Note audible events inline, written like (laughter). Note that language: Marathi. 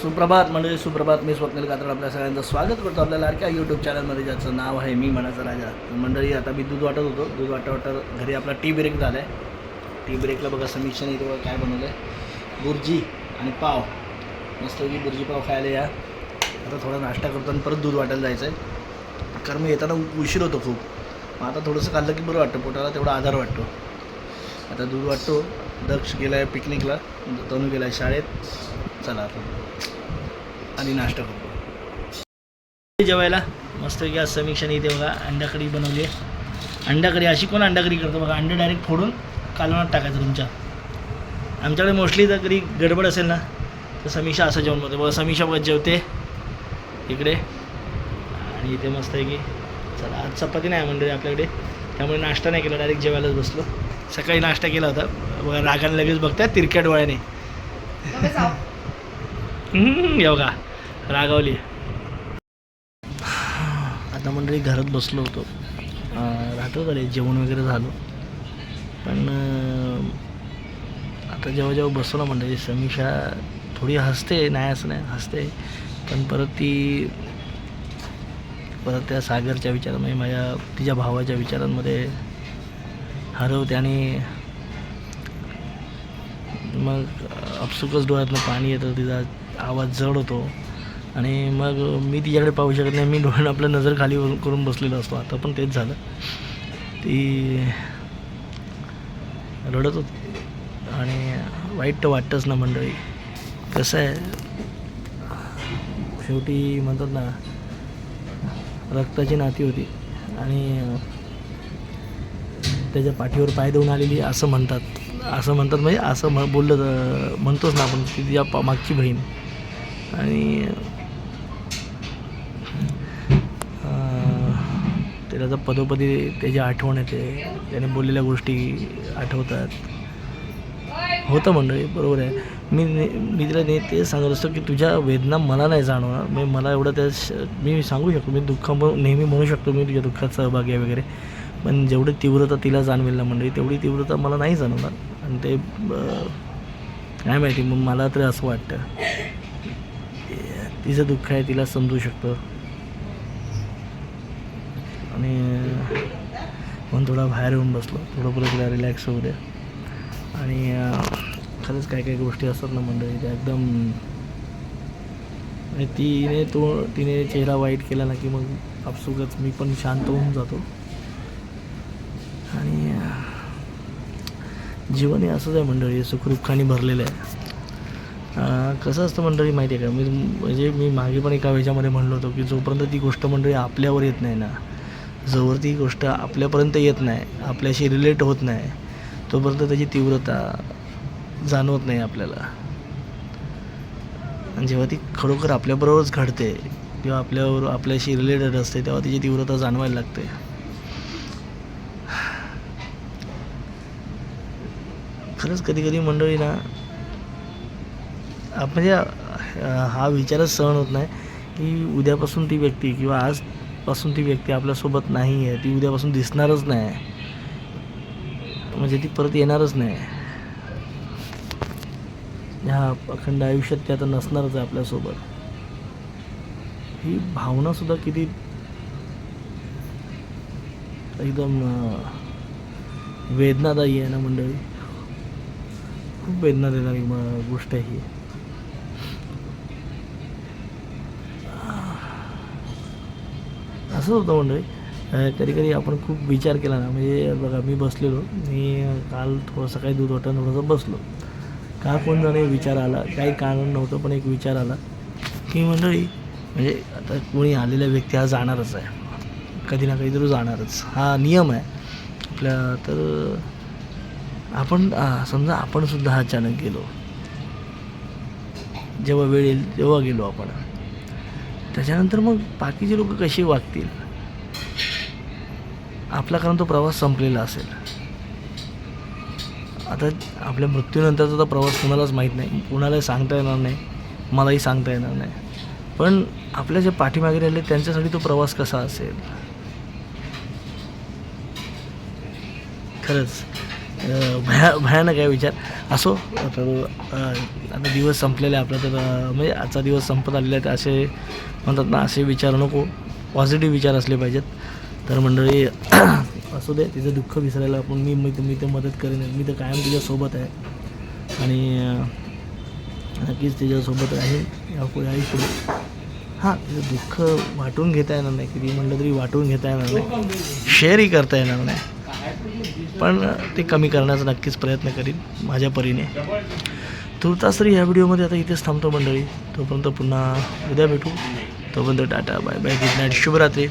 सुप्रभात म्हणजे सुप्रभात मी स्वप्नील कात्र आपल्या सगळ्यांचं स्वागत करतो आपल्या लाडक्या यूट्यूब चॅनलमध्ये ज्याचं नाव आहे मी मनाचा राजा. मंडळी आता मी दूध वाटत होतो. दूध वाटत वाटत घरी आपला टी ब्रेक झाला आहे टी ब्रेकला बघा समीक्षण इथे काय बनवलं आहे बुर्जी आणि पाव. मस्तपैकी बुर्जी पाव खायला या. आता थोडा नाश्ता करतो आणि परत दूध वाटायला जायचं आहे कारण मी येताना उशीर होतो खूप. मग आता थोडंसं खाल्लं की बरं वाटतं. पोटाला तेवढा आधार वाटतो. आता दूध वाटतो. दक्ष गेला आहे पिकनिकला तनू गेला आहे शाळेत. चला आता. आणि नाश्ता करतो जेवायला. मस्त की आज समीक्षाने इथे बघा अंडाकरी बनवली आहे. अंडाकरी अशी कोण अंडाकरी करतो बघा? अंडे डायरेक्ट फोडून कालवणात टाकायचं तुमच्या. आमच्याकडे मोस्टली जर कधी गडबड असेल ना तर समीक्षा असं जेवण बनवते. बघा समीक्षा बघत जेवते. इकडे. आणि इथे मस्त आहे की चला आज चपाती नाही आहे मंडळी आपल्याकडे. त्यामुळे नाश्ता नाही केला डायरेक्ट जेवायलाच बसलो. सकाळी नाश्ता केला होता. बघा रागाने लगेच बघताय तिरक्या डोळ्याने. एवढा रागावली आता मंडळी घरात बसलो होतो. अं, राहतो रे जेवण वगैरे झालं. पण आता जेव्हा जेव्हा बसतो ना मंडळी समीक्षा थोडी हसते नाही असं नाही हसते. पण परत ती परत त्या सागरच्या विचारामध्ये माझ्या तिच्या भावाच्या विचारांमध्ये हरवते आणि मग अपसुकच डोळ्यातनं पाणी येतं तिचा आवाज जड होतो. आणि मग मी तिच्याकडे पाहू शकत नाही. मी डोळ्यानं आपल्या नजर खाली करून बसलेलो असतो. आता पण तेच झालं. ती रडत होती. आणि वाईट तर वाटतंच ना मंडळी. कसं आहे? शेवटी म्हणतात ना रक्ताची नाती होती. आणि त्याच्या पाठीवर पाय देऊन आलेली असं म्हणतात. असं म्हणतात म्हणजे असं म्हण बोललं तर म्हणतोच ना आपण. ती तिच्या पा- मागची बहीण. आणि त्याला जर पदोपदी त्याची आठवण येते त्याने बोललेल्या गोष्टी आठवतात. होतं मंडळी बरोबर आहे. मी ने- मी तिला ने ते सांगत असतो की तुझ्या वेदना मला नाही जाणवणार. मी मला एवढं त्या श- मी सांगू शकतो मी दुःख म्हणून- नेहमी म्हणू शकतो मी तुझ्या दुःखात सहभागी आहे वगैरे. पण जेवढी तीव्रता तिला जाणवेल ना मंडळी तेवढी तीव्रता मला नाही जाणवणार. आणि ते काय माहिती मग मला तरी असं वाटतं. तिचं दुःख आहे तिला समजू शकतो. आणि म्हणून थोडा बाहेर येऊन बसलो थोडं पुढे तिला रिलॅक्स होऊ द्या. आणि खरंच काय काय गोष्टी असतात ना मंडळी त्या एकदम तिने तो तिने चेहरा वाईट केला ना की मग आपसुकच मी पण शांत होऊन जातो. आणि जीवन हे असंच आहे मंडळी सुखदुःखाने भरलेलं आहे. कसं असतं मंडळी माहिती आहे का? मी म्हणजे मी मागे पण एका वेळच्यामध्ये म्हणलो होतो की जोपर्यंत ती गोष्ट मंडळी आपल्यावर येत नाही ना जोवर ती गोष्ट आपल्यापर्यंत येत नाही आपल्याशी रिलेट होत नाही तोपर्यंत त्याची तीव्रता जाणवत नाही आपल्याला. आणि जेव्हा ती खरोखर आपल्याबरोबरच घडते किंवा आपल्यावर आपल्याशी रिलेटेड असते तेव्हा तिची तीव्रता जाणवायला लागते. खरंच कधी कधी मंडळी ना म्हणजे हा विचारच सहन होत नाही की उद्यापासून ती व्यक्ती किंवा आजपासून ती व्यक्ती आपल्यासोबत नाही आहे ती उद्यापासून दिसणारच नाही म्हणजे ती परत येणारच नाही ह्या अखंड आयुष्यात ते आता नसणारच आहे आपल्यासोबत. ही भावनासुद्धा किती एकदम वेदनादायी आहे ना मंडळी? खूप वेदना देणारी गोष्ट आहे ही. असंच होतं मंडळी. कधी कधी आपण खूप विचार केला ना म्हणजे बघा मी बसलेलो. मी काल थोडं सकाळी दूध वाटून थोडंसं बसलो. का कोण जाणे विचार आला काही कारण नव्हतं पण एक विचार आला. की मंडळी म्हणजे आता कोणी आलेला व्यक्ती हा जाणारच आहे. कधी ना कधीतरी जाणारच. हा नियम आहे. आपल्या तर आपण समजा आपणसुद्धा अचानक गेलो. जेव्हा वेळ येईल तेव्हा गेलो आपण. त्याच्यानंतर मग बाकीचे लोक कशी वागतील? आपला कारण तो प्रवास संपलेला असेल. आता आपल्या मृत्यूनंतरचा तो प्रवास कुणालाच माहीत नाही. कुणालाही सांगता येणार नाही. मलाही सांगता येणार नाही. पण आपल्या जे पाठीमागे राहिले त्यांच्यासाठी तो प्रवास कसा असेल? खरंच. भया भयानक आहे विचार. असो तर आता दिवस संपलेला आहे आपला तर म्हणजे आजचा दिवस संपत आलेला आहे तर असे म्हणतात ना असे विचार नको. पॉझिटिव्ह विचार असले पाहिजेत. तर मंडळी (clears throat) असू दे तिचं दुःख विसरायला आपण मी मी मी तर मदत करेन. मी तर कायम तिच्यासोबत आहे. आणि नक्कीच तिच्यासोबत आहे. यापुढे आई पुढे हां तिचं दुःख वाटून घेता येणार नाही. किती म्हटलं तरी वाटून घेता येणार नाही. शेअरही करता येणार नाही. पण ते कमी करण्याचा नक्कीच प्रयत्न करीन माझ्या परीने. तुर्तास तरी ह्या व्हिडिओमध्ये आता इथेच थांबतो मंडळी. तोपर्यंत पुन्हा उद्या भेटू. तोपर्यंत tata bye bye good night शुभरात्री.